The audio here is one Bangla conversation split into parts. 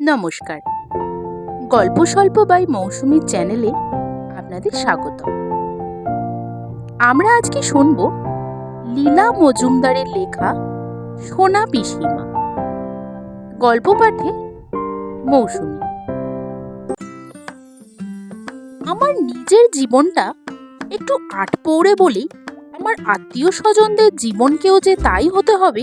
নমস্কার। গল্প স্বল্প বাই মৌসুমীর চ্যানেলে আপনাদের স্বাগত। আমরা আজকে শুনব লীলা মজুমদারের লেখা সোনা পিসিমা। গল্প পাঠে মৌসুমী। আমার নিজের জীবনটা একটু আটপৌড়ে বলেই আমার আত্মীয় স্বজনদের জীবনকেও যে তাই হতে হবে,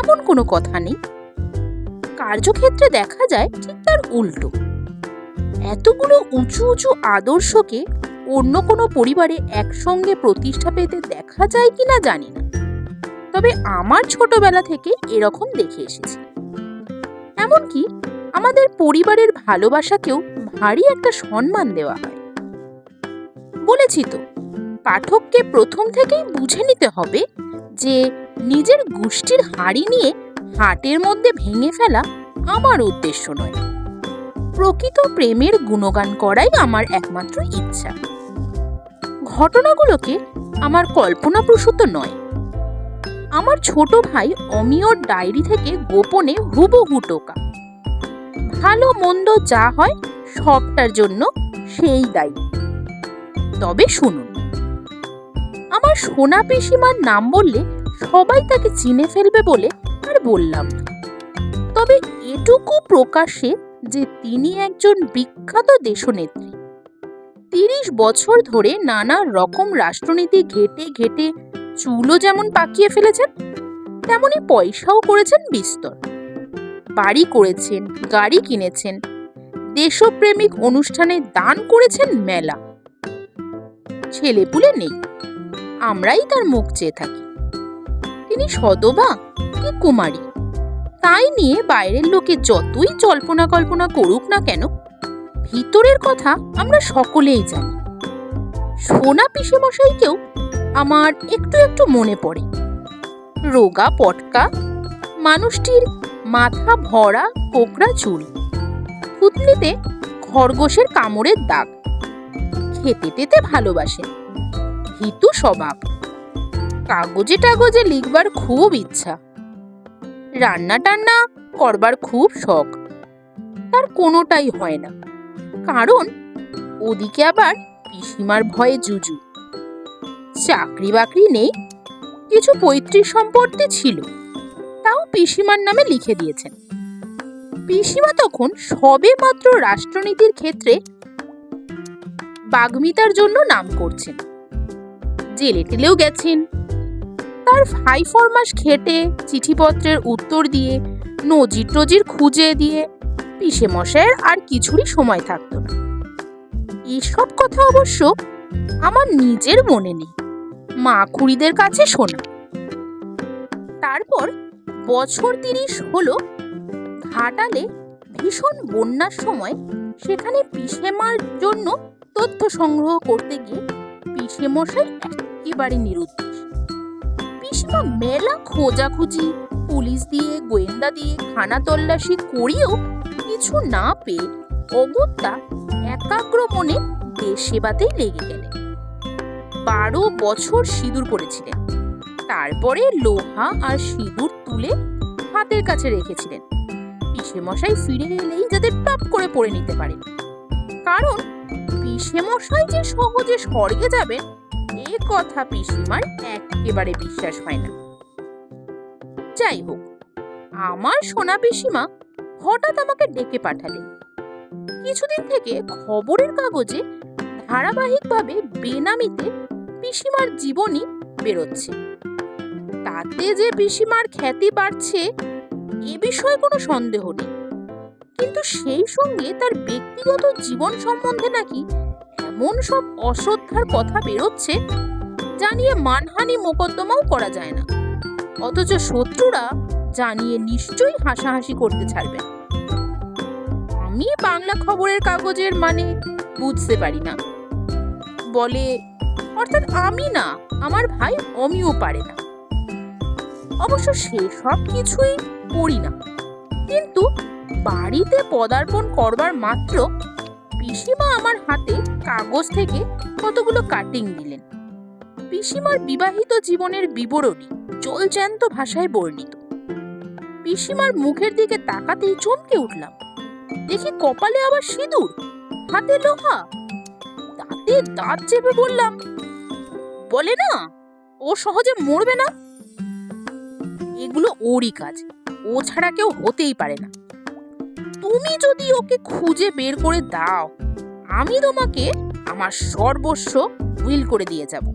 এমন কোনো কথা নেই। কার্যক্ষেত্রে দেখা যায় ঠিক তার উল্টো। এতগুলো উঁচু উঁচু আদর্শকে অন্য কোনো পরিবারে একসঙ্গে প্রতিষ্ঠা পেতে দেখা যায় কিনা জানি না। তবে আমার ছোটবেলা থেকে এরকম দেখে এসেছি। এমনকি আমাদের পরিবারের ভালোবাসাকেও ভারী একটা সম্মান দেওয়া হয়। বলেছি তো, পাঠককে প্রথম থেকেই বুঝে নিতে হবে যে নিজের গোষ্ঠীর হাড়ি নিয়ে হাটের মধ্যে ভেঙে ফেলা আমার উদ্দেশ্য নয়। প্রকৃত প্রেমের গুণগান করাই আমার একমাত্র ইচ্ছা। ঘটনাগুলোকে আমার কল্পনাপ্রসূত নয়। আমার ছোট ভাই অমিয়র ডায়েরি থেকে গোপনে হুবহু টোকা। ভালো মন্দ যা হয় সবটার জন্য সেই দায়ী। তবে শুনুন, আমার সোনা পিসিমার নাম বললে সবাই তাকে চিনে ফেলবে বলে আর বললাম না। তবে এটুকু প্রকাশ্যে যে তিনি একজন বিখ্যাত দেশনেত্রী। তিরিশ বছর ধরে নানা রকম রাষ্ট্রনীতি ঘেটে ঘেটে চুলও যেমন পাকিয়ে ফেলেছেন, তেমনি পয়সাও করেছেন বিস্তর। বাড়ি করেছেন, গাড়ি কিনেছেন, দেশপ্রেমিক অনুষ্ঠানে দান করেছেন মেলা। ছেলেপুলে নেই, আমরাই তার মুখ চেয়ে থাকি। তিনি সদবা কি কুমারী? তাই নিয়ে বাইরের লোকে যতই জল্পনা কল্পনা করুক না কেন, ভিতরের কথা আমরা সকলেই জানি। সোনা পিসেমশাইকেও আমার একটু একটু মনে পড়ে। রোগা পটকা, মানুষটির মাথা ভরা কোকড়া চুল থুতনিতে খরগোশের কামড়ের দাগ, খেতে টেতে ভালোবাসে হিতু স্বভাব। কাগজে টাগজে লিখবার খুব ইচ্ছা। রান্না টান্না করবার খুব শখ। তার কোনোটাই হয় না। কারণ, ওদিকে আবার পিসিমার ভয়ে জুজু। চাকরি বাকরি নেই, কিছু পৈতৃক সম্পত্তি ছিল, তাও পিসিমার নামে লিখে দিয়েছেন। পিসিমা তখন সবে মাত্র রাষ্ট্রনীতির ক্ষেত্রে বাগ্মিতার জন্য নাম করছেন। জেলে টেলেও গেছেন। তার ভাই ফরমাস খেটে চিঠিপত্রের উত্তর দিয়ে, নজির টজির খুঁজে দিয়ে পিসে মশাইয়ের আর কিছুরই সময় থাকতো না। এসব কথা অবশ্য আমার নিজের মনে নেই। মা খুড়িদের কাছে শোনা। তারপর বছর তিরিশ হলো, ঘাটালে ভীষণ বন্যার সময় সেখানে পিসেমার জন্য তথ্য সংগ্রহ করতে গিয়ে পিসে মশাই একেবারে নিরুদ্দেশ পিসিমা মেলা খোঁজাখুঁজি। পুলিশ দিয়ে, গোয়েন্দা দিয়ে খানা তল্লাশি করিয়েও কিছু না পেয়ে অগত্যা একাগ্র মনে দেশ সেবাতেই লেগে গেলেন বারো বছর সিঁদুর পড়েছিলেন তারপরে লোহা আর সিঁদুর তুলে হাতের কাছে রেখেছিলেন। মশাই ফিরে এলেই যাতে টপ করে পড়ে নিতে পারেন। কারণ মশাই যে সহজে স্বর্গে যাবেন এ কথা পিসিমার একেবারে বিশ্বাস হয় না। যাই হোক, আমার সোনা পিসিমা হঠাৎ আমাকে ডেকে পাঠালেন কিছুদিন থেকে খবরের কাগজে ধারাবাহিকভাবে বেনামিতে পিসিমার জীবনী বেরোচ্ছে। তাতে যে পিসিমার খ্যাতি বাড়ছে এ বিষয়ে কোনো সন্দেহ নেই। কিন্তু সেই সঙ্গে তার ব্যক্তিগত জীবন সম্বন্ধে নাকি এমন সব অশ্রদ্ধার কথা বেরোচ্ছে, জানিয়ে মানহানি মোকদ্দমাও করা যায় না। অথচ শত্রুরা জানিয়ে নিশ্চয়ই হাসাহাসি করতে ছাড়বে। আমি বাংলা খবরের কাগজের মানে বুঝতে পারি না। বলে, অর্থাৎ আমি না, আমার ভাই অমিও পারে না। অবশ্য সেসব কিছুই করি না। কিন্তু বাড়িতে পদার্পণ করবার মাত্র পিসিমা আমার হাতে কাগজ থেকে কতগুলো কাটিং দিলেন। পিসিমার বিবাহিত জীবনের বিবরণী চলচ্যান্ত ভাষায় বর্ণিত। পিসিমার মুখের দিকে তাকাতেই চমকে উঠলাম। দেখি কপালে আবার সিঁদুর, হাতে লোহা। দাঁতে দাঁত চেপে বললাম, বলে না, ও সহজে মরবে না? এগুলো ওরই কাজ, ও ছাড়া কেউ হতেই পারে না। তুমি যদি ওকে খুঁজে বের করে দাও, আমি তোমাকে আমার সর্বস্ব উইল করে দিয়ে যাব।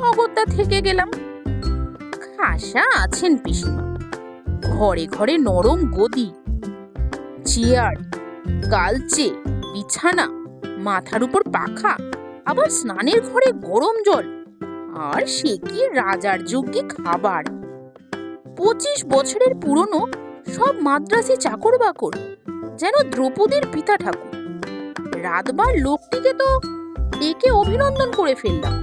অগত্যা থেকে গেলাম। খাসা আছেন পিসিমা। ঘরে ঘরে নরম গদি, চেয়ার, গালচে, বিছানা, মাথার উপর পাখা, আবার স্নানের ঘরে গরম জল। আর সে কি রাজার যোগ্যে খাবার? পঁচিশ বছরের পুরনো সব মাদ্রাসি চাকর বাকর যেন দ্রৌপদীর পিতা ঠাকুর। রাতবার লোকটিকে তো ডেকে অভিনন্দন করে ফেললাম।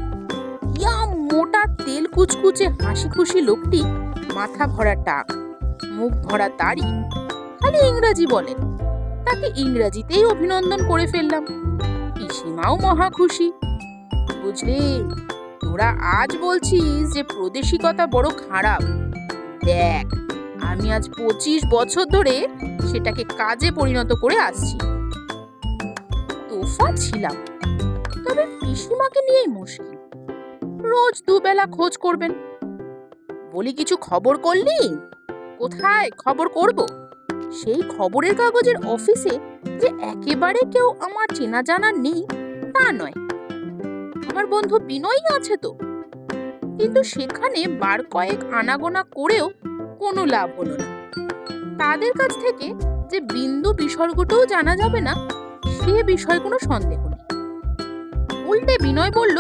ইয়া মোটা তেল কুচকুচে হাসি খুশি লোকটি মাথা ভরা টাক, মুখ ভরা দাড়ি, খালি ইংরাজি বলেন তাকে ইংরাজিতেই অভিনন্দন করে ফেললাম। পিসিমাও মহা খুশি। বুঝলে, তোরা আজ বলছিস যে প্রদেশিকতা বড় খারাপ। দেখ আমি আজ পঁচিশ বছর ধরে সেটাকে কাজে পরিণত করে আসছি। তোফা ছিলাম। তবে পিসিমাকে নিয়েই মুশকিল। রোজ দুবেলা খোঁজ করবেন। বলি, কিছু খবর করলি? কোথায় খবর করব? সেই খবরের কাগজের অফিসে যে একেবারে কেউ আমার চেনা জানা নেই, তা নয়। আমার বন্ধু বিনয়ই আছে তো। কিন্তু সেখানে বার কয়েক আনাগোনা করেও কোনো লাভ হলো না। তাদের কাছ থেকে যে বিন্দু বিসর্গটাও জানা যাবে না, সে বিষয়ে কোনো সন্দেহ নেই। উল্টে বিনয় বলল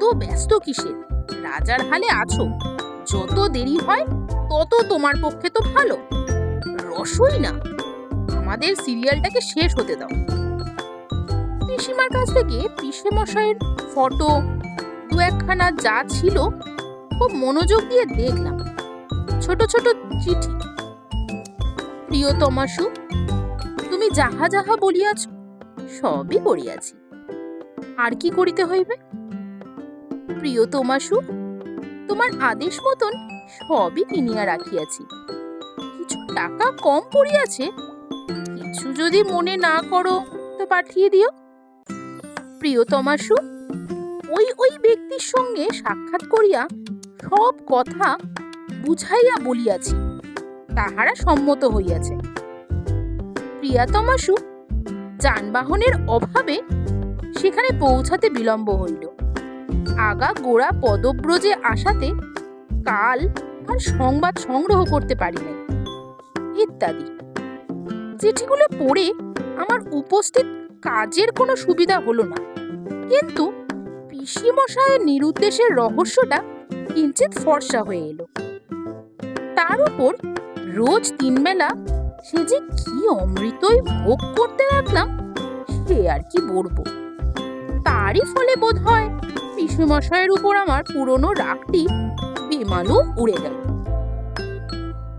তো ব্যস্ত কিসের? রাজার হালে আছো। যত দেরি হয়, তত তোমার পক্ষে তো ভালো। রসই না। আমাদের সিরিয়ালটাকে শেষ হতে দাও। পিসিমার কাছ থেকে পিসে মশাইয়ের ফটো, দু একখানা যা ছিল, খুব মনোযোগ দিয়ে দেখলাম। ছোট ছোট চিঠি। প্রিয় প্রিয়তমাসু তুমি যাহা যাহা বলিয়াছ, সবই করিয়াছি আর কি করিতে হইবে? প্রিয় প্রিয়তমাসু তোমার আদেশ মতন সবই কিনিয়া রাখিয়াছি। কিছু টাকা কম পড়িয়াছে, কিছু যদি মনে না করো তো পাঠিয়ে দিও। প্রিয় প্রিয়তমাসু ওই ওই ব্যক্তির সঙ্গে সাক্ষাৎ করিয়া সব কথা বুঝাইয়া বলিয়াছি, তাহারা সম্মত হইয়াছে। প্রিয়াতমাসু যানবাহনের অভাবে সেখানে পৌঁছাতে বিলম্ব হইল। আগা গোড়া পদব্রজে আসাতে কাল আর সংবাদ সংগ্রহ করতে পারি নাই ইত্যাদি। চিঠিগুলো পড়ে আমার উপস্থিত কাজের কোনো সুবিধা হলো না। কিন্তু পিসি মশায়ের নিরুদ্দেশের রহস্যটা কিঞ্চিত ফর্সা হয়ে এলো। তার উপর রোজ তিনবেলা সে যে কি অমৃতই ভোগ করতে লাগলাম, সে আর কি বলব? তারই ফলে বোধ হয় পিসুমশাইয়ের উপর আমার পুরনো রাগটি বেমালুম উড়ে গেল।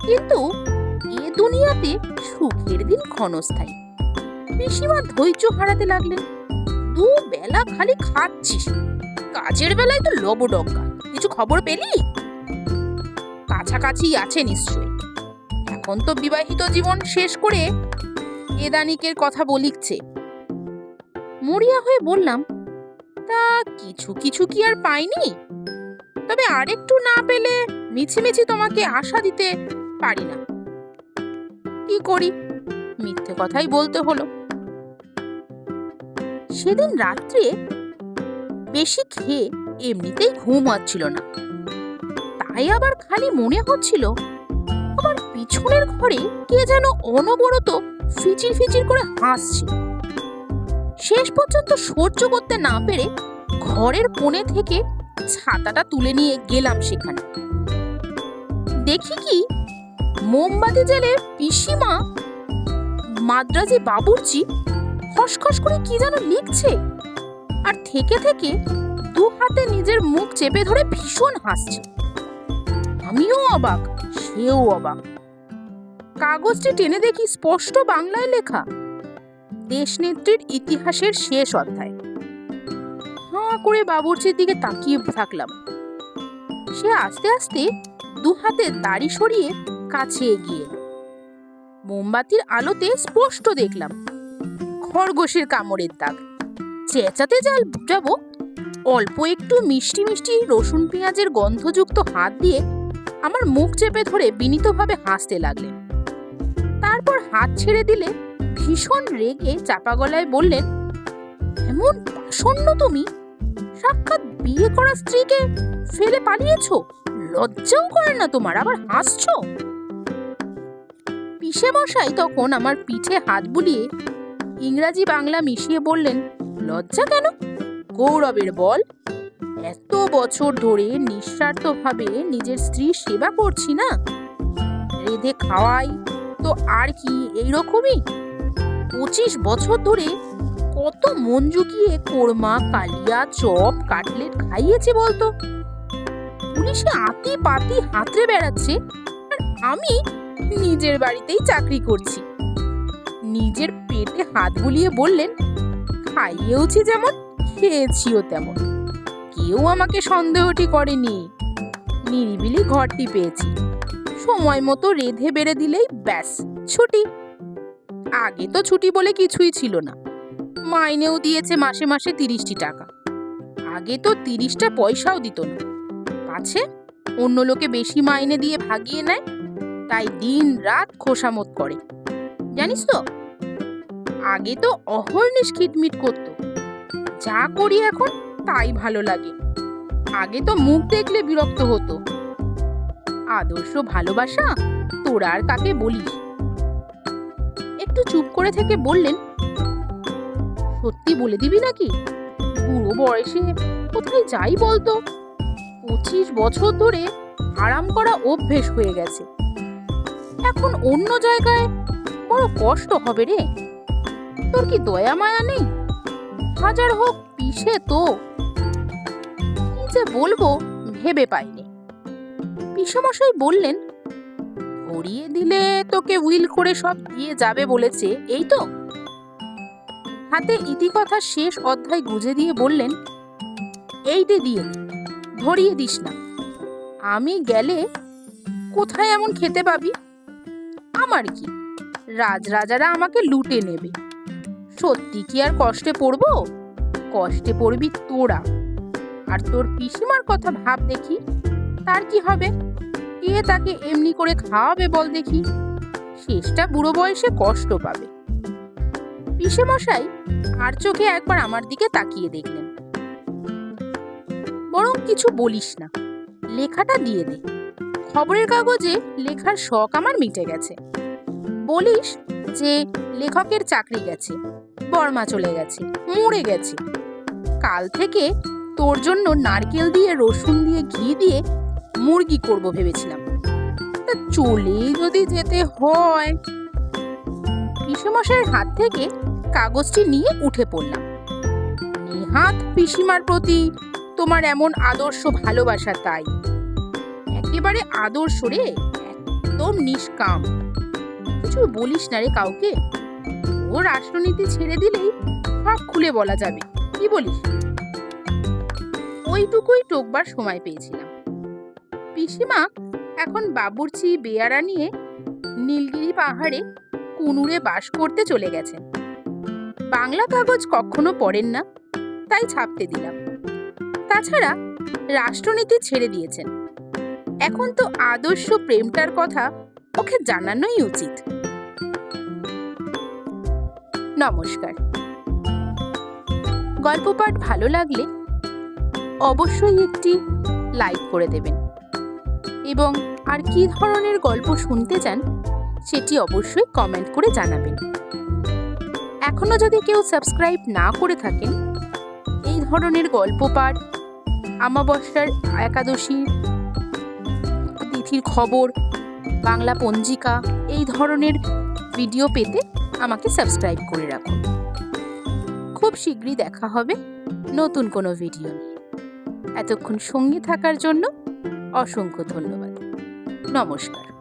কিন্তু এ দুনিয়াতে সুখের দিন ক্ষণস্থায়ী। পিসিমা ধৈর্য হারাতে লাগলেন। দু বেলা খালি খাচ্ছিস। কাজের বেলায় তো লবডঙ্কা। কিছু খবর পেলি? কাছাকাছি আছে নিশ্চয় এখন তো বিবাহিত জীবন শেষ করে এদানিকের কথা বলিচ্ছে। মরিয়া হয়ে বললাম, তা কিছু কিছু কি আর পাইনি? তবে আরেকটু না পেলে মিছিমিছি তোমাকে আশা দিতে পারি না। কি করি? মিথ্যে কথাই বলতে হলো। সেদিন রাত্রে বেশি খেয়ে এমনিতেই ঘুম হচ্ছিল না। তাই আবার খালি মনে হচ্ছিল আমার পিছনের ঘরে কে যেন অনবরত ফিচির ফিচির করে হাসছে। শেষ পর্যন্ত সহ্য করতে না পেরে ঘরের কোণে থেকে ছাতাটা তুলে নিয়ে গেলাম সেখানে। দেখি কি মোমবাতি জেলে পিসিমা, মাদ্রাজি বাবুর্চি খসখস করে কি যেন লিখছে আর থেকে থেকে দু হাতে নিজের মুখ চেপে ধরে ভীষণ হাসছে। আমিও অবাক, সেও অবাক। কাগজটি টেনে দেখি স্পষ্ট বাংলায় লেখা, দেশনেত্রীর ইতিহাসের শেষ অধ্যায়। হাঁ করে বাবুর্চির দিকে তাকিয়ে থাকলাম। সে আস্তে আস্তে দু হাতে দাড়ি সরিয়ে কাছে এগিয়ে মোমবাতির আলোতে স্পষ্ট দেখলাম, খরগোশের কামড়ের দাগ। চেঁচাতে যাল যাব অল্প একটু মিষ্টি মিষ্টি রসুন পেঁয়াজের গন্ধযুক্ত হাত দিয়ে আমার মুখ চেপে ধরে বিনীতভাবে হাসতে লাগলেন। তারপর হাত ছেড়ে দিলে ভীষণ রেগে চাপা গলায় বললেন, এমন পাষণ্য তুমি? সাক্ষাৎ বিয়ে করা স্ত্রীকে ফেলে পালিয়েছো? লজ্জাও করে না তোমার, আবার হাসছো? পিসে মশাই তখন আমার পিঠে হাত বুলিয়ে ইংরাজি বাংলা মিশিয়ে বললেন, লজ্জা কেন? গৌরবের বল এত বছর ধরে নিঃস্বার্থভাবে নিজের স্ত্রীর সেবা করছি না। রেধে খাওয়াই তো আর কি এইরকমই? পঁচিশ বছর ধরে কত মন জুগিয়ে কোরমা, কালিয়া, চপ, কাটলেট খাইয়েছে বলতো। পুলিশে আতি পাতি হাতড়ে বেড়াচ্ছে আর আমি নিজের বাড়িতেই চাকরি করছি। নিজের পেটে হাত বুলিয়ে বললেন, খাইয়েওছি যেমন, খেয়েছিও তেমন। কেউ আমাকে সন্দেহটি করেনি। নিরিবিলি ঘরটি পেয়েছি। সময় মতো রেধে বেড়ে দিলেই ব্যাস, ছুটি। আগে তো ছুটি বলে কিছুই ছিল না। মাইনেও দিয়েছে মাসে মাসে তিরিশটি টাকা। আগে তো তিরিশটা পয়সাও দিত না। পাছে অন্য লোকে বেশি মাইনে দিয়ে ভাগিয়ে নেয়, তাই দিন রাত খোসামত করে। জানিস তো, আগে তো অহর্নিশ খিটমিট করতো। যা করি এখন তাই ভালো লাগে। আগে তো মুখ দেখলে বিরক্ত হতো। আদর্শ ভালোবাসা? তোরা আর কাকে বলিস? একটু চুপ করে থেকে বললেন, সত্যি বলে দিবি নাকি? বুড়ো বয়সে কোথায় যাই বলতো? পঁচিশ বছর ধরে আরাম করা অভ্যেস হয়ে গেছে। এখন অন্য জায়গায় বড় কষ্ট হবে রে। তোর কি দয়া মায়া নেই? হাজার হোক পিসে তো। যে বলব ভেবে পাইনি। পিসমশাই বললেন ধরিয়ে দিলে তোকে উইল করে সব দিয়ে যাবে বলেছে, এই তো? হাতে ইতিকথা শেষ অধ্যায় গুজে দিয়ে বললেন এইটে দিয়ে ধরিয়ে দিস না। আমি গেলে কোথায় এমন খেতে পাবি? আমার কি? রাজরাজারা আমাকে লুটে নেবে। সত্যি কি আর কষ্টে পড়ব? কষ্টে পড়বি তোরা। আর তোর পিসিমার কথা ভাব দেখি, তার কি হবে? কে তাকে এমনি করে খাওয়াবে বল দেখি? শেষটা বুড়ো বয়সে কষ্ট পাবে। মশাই আর চোখে একবার আমার দিকে তাকিয়ে দেখলেন। বরং কিছু বলিস না, লেখাটা দিয়ে দে। খবরের কাগজে লেখার শখ আমার মিটে গেছে। বলিস যে লেখকের চাকরি গেছে বর্মা চলে গেছে, মরে গেছে। কাল থেকে তোর জন্য নারকেল দিয়ে, রসুন দিয়ে, ঘি দিয়ে মুরগি করব ভেবেছিলাম। তা চলে যদি যেতে হয়। পিসেমশাইয়ের হাত থেকে কাগজটি নিয়ে উঠে পড়লাম। নেহাত পিসিমার প্রতি তোমার এমন আদর্শ ভালোবাসা তাই। একেবারে আদর্শ রে, একদম নিষ্কাম। কিছু বলিস না রে কাউকে। ও রাষ্ট্রনীতি ছেড়ে দিলেই সব খুলে বলা যাবে। কি বলিস? ওইটুকুই টোকবার সময় পেয়েছিলাম। পিসিমা এখন বাবুর্চি, বেয়ারা নিয়ে নীলগিরি পাহাড়ে কুনুরে বাস করতে চলে গেছেন। বাংলা কাগজ কখনো পড়েন না, তাই ছাপতে দিলাম। তাছাড়া রাষ্ট্রনীতি ছেড়ে দিয়েছেন। এখন তো আদর্শ প্রেমটার কথা ওকে জানানোই উচিত। নমস্কার। গল্প পাঠ ভালো লাগলে অবশ্যই একটি লাইক করে দেবেন। এবং আর কি ধরনের গল্প শুনতে চান, সেটি অবশ্যই কমেন্ট করে জানাবেন। এখনও যদি কেউ সাবস্ক্রাইব না করে থাকেন, এই ধরনের গল্প পাঠ, আমাবস্যার একাদশী, তিথির খবর, বাংলা পঞ্জিকা, এই ধরনের ভিডিও পেতে আমাকে সাবস্ক্রাইব করে রাখুন। খুব শীঘ্রই দেখা হবে নতুন কোনো ভিডিও এতক্ষণ সঙ্গী থাকার জন্য অসংখ্য ধন্যবাদ। নমস্কার।